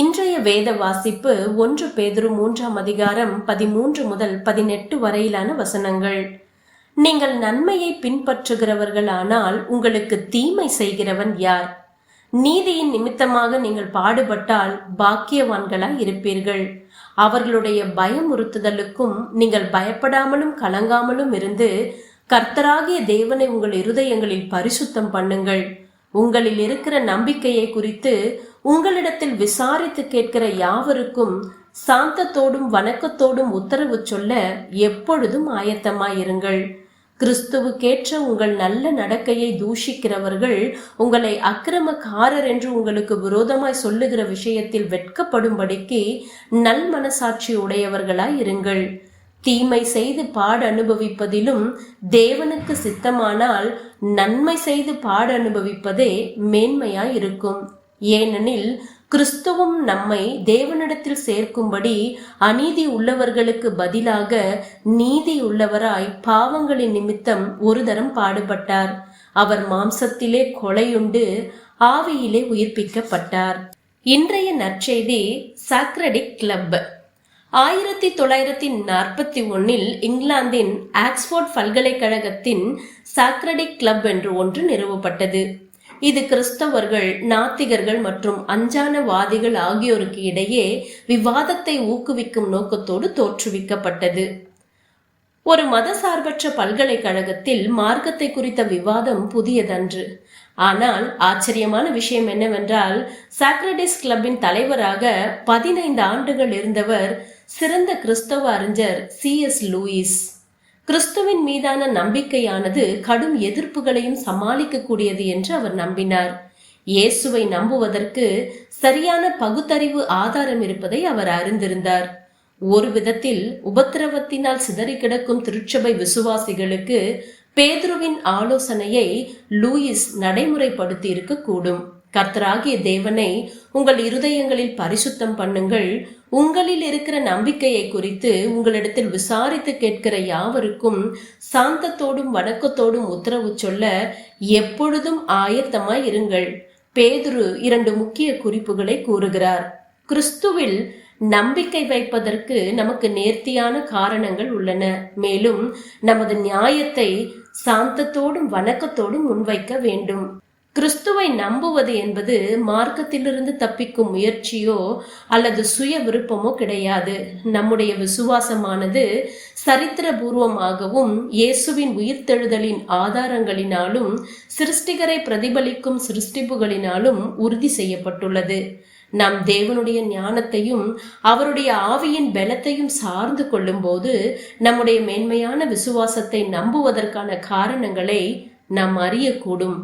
இன்றைய வேத வாசிப்பு ஒன்று பேதுரு மூன்றாம் அதிகாரம் பதிமூன்று முதல் பதினெட்டு வரையிலான வசனங்கள். நீங்கள் நன்மையை பின்பற்றுகிறவர்களானால் உங்களுக்கு தீமை செய்கிறவன் யார்? நீதியின் நிமித்தமாக நீங்கள் பாடுபட்டால் பாக்கியவான்களாய் இருப்பீர்கள். அவர்களுடைய பயமுறுத்துதலுக்கும் நீங்கள் பயப்படாமலும் கலங்காமலும் இருந்து கர்த்தராகிய தேவனை உங்கள் இருதயங்களில் பரிசுத்தம் பண்ணுங்கள். உங்களில் இருக்கிற நம்பிக்கையை குறித்து உங்களிடத்தில் விசாரித்து கேட்கிற யாவருக்கும் சாந்தத்தோடும் வணக்கத்தோடும் உத்தரவு சொல்ல எப்பொழுதும் ஆயத்தமாயிருங்கள். கிறிஸ்துவுக்கேற்ற உங்கள் நல்ல நடக்கையை தூஷிக்கிறவர்கள் உங்களை அக்கிரமக்காரர் என்று உங்களுக்கு விரோதமாய் சொல்லுகிற விஷயத்தில் வெட்கப்படும்படிக்கு நல் மனசாட்சி உடையவர்களாய் இருங்கள். தீமை செய்து பாட அனுபவிப்பதிலும் தேவனுக்கு சித்தமானால் நன்மை செய்து பாட அனுபவிப்பதே மேன்மையாய் இருக்கும். ஏனெனில் கிறிஸ்துவும் நம்மை தேவனிடத்தில் சேர்க்கும்படி அநீதி உள்ளவர்களுக்கு பதிலாக நீதி உள்ளவராய் பாவங்களின் நிமித்தம் ஒரு தரம் பாடுபட்டார். அவர் மாம்சத்திலே கொலையுண்டு ஆவியிலே உயிர்ப்பிக்கப்பட்டார். இன்றைய நற்செய்தி சாக்ரடிக் கிளப். ஆயிரத்தி தொள்ளாயிரத்தி நாற்பத்தி ஒன்னில் இங்கிலாந்தின் ஆக்ஸ்போர்ட் பல்கலைக்கழகத்தின் சாக்ரடிக் கிளப் என்று ஒன்று நிறுவப்பட்டது. இது கிறிஸ்தவர்கள் நாத்திகர்கள் மற்றும் அஞ்சானவாதிகள் ஆகியோருக்கு இடையே விவாதத்தை ஊக்குவிக்கும் நோக்கத்தோடு தோற்றுவிக்கப்பட்டது. ஒரு மதசார்பற்ற பல்கலைக்கழகத்தில் மார்க்கத்தை குறித்த விவாதம் புதியதன்று. ஆனால் ஆச்சரியமான விஷயம் என்னவென்றால் சாக்ரடிஸ் கிளப்பின் தலைவராக பதினைந்து ஆண்டுகள் இருந்தவர் சிறந்த கிறிஸ்தவ அறிஞர் சி எஸ் லூயிஸ். கிறிஸ்துவின் மீதான நம்பிக்கையானது கடும் எதிர்ப்புகளையும் சமாளிக்கக்கூடியது என்று அவர் நம்பினார். இயேசுவை நம்புவதற்கு சரியான பகுத்தறிவு ஆதாரம் இருப்பதை அவர் அறிந்திருந்தார். ஒரு விதத்தில் உபத்திரவத்தினால் சிதறி கிடக்கும் திருச்சபை விசுவாசிகளுக்கு பேதுருவின் ஆலோசனையை லூயிஸ் நடைமுறைப்படுத்தி இருக்கக்கூடும் கர்த்தராகிய தேவனை உங்கள் இருதயங்களில் பரிசுத்தம் பண்ணுங்கள். உங்களில் இருக்கிற நம்பிக்கையை குறித்து உங்களிடத்தில் விசாரித்து கேட்கிற யாவருக்கும் சாந்தத்தோடும் வணக்கத்தோடும் உத்தரவு சொல்ல எப்பொழுதும் ஆயத்தமாய் இருங்கள். பேதுரு இரண்டு முக்கிய குறிப்புகளை கூறுகிறார். கிறிஸ்துவில் நம்பிக்கை வைப்பதற்கு நமக்கு நேர்த்தியான காரணங்கள் உள்ளன. மேலும் நமது நியாயத்தை சாந்தத்தோடும் வணக்கத்தோடும் முன்வைக்க வேண்டும். கிறிஸ்துவை நம்புவது என்பது மார்க்கத்திலிருந்து தப்பிக்கும் முயற்சியோ அல்லது சுய விருப்பமோ கிடையாது. நம்முடைய விசுவாசமானது சரித்திரபூர்வமாகவும் இயேசுவின் உயிர்த்தெழுதலின் ஆதாரங்களினாலும் சிருஷ்டிகரை பிரதிபலிக்கும் சிருஷ்டிப்புகளினாலும் உறுதி செய்யப்பட்டுள்ளது. நாம் தேவனுடைய ஞானத்தையும் அவருடைய ஆவியின் பலத்தையும் சார்ந்து கொள்ளும்போது நம்முடைய மேன்மையான விசுவாசத்தை நம்புவதற்கான காரணங்களை நாம் அறியக்கூடும்.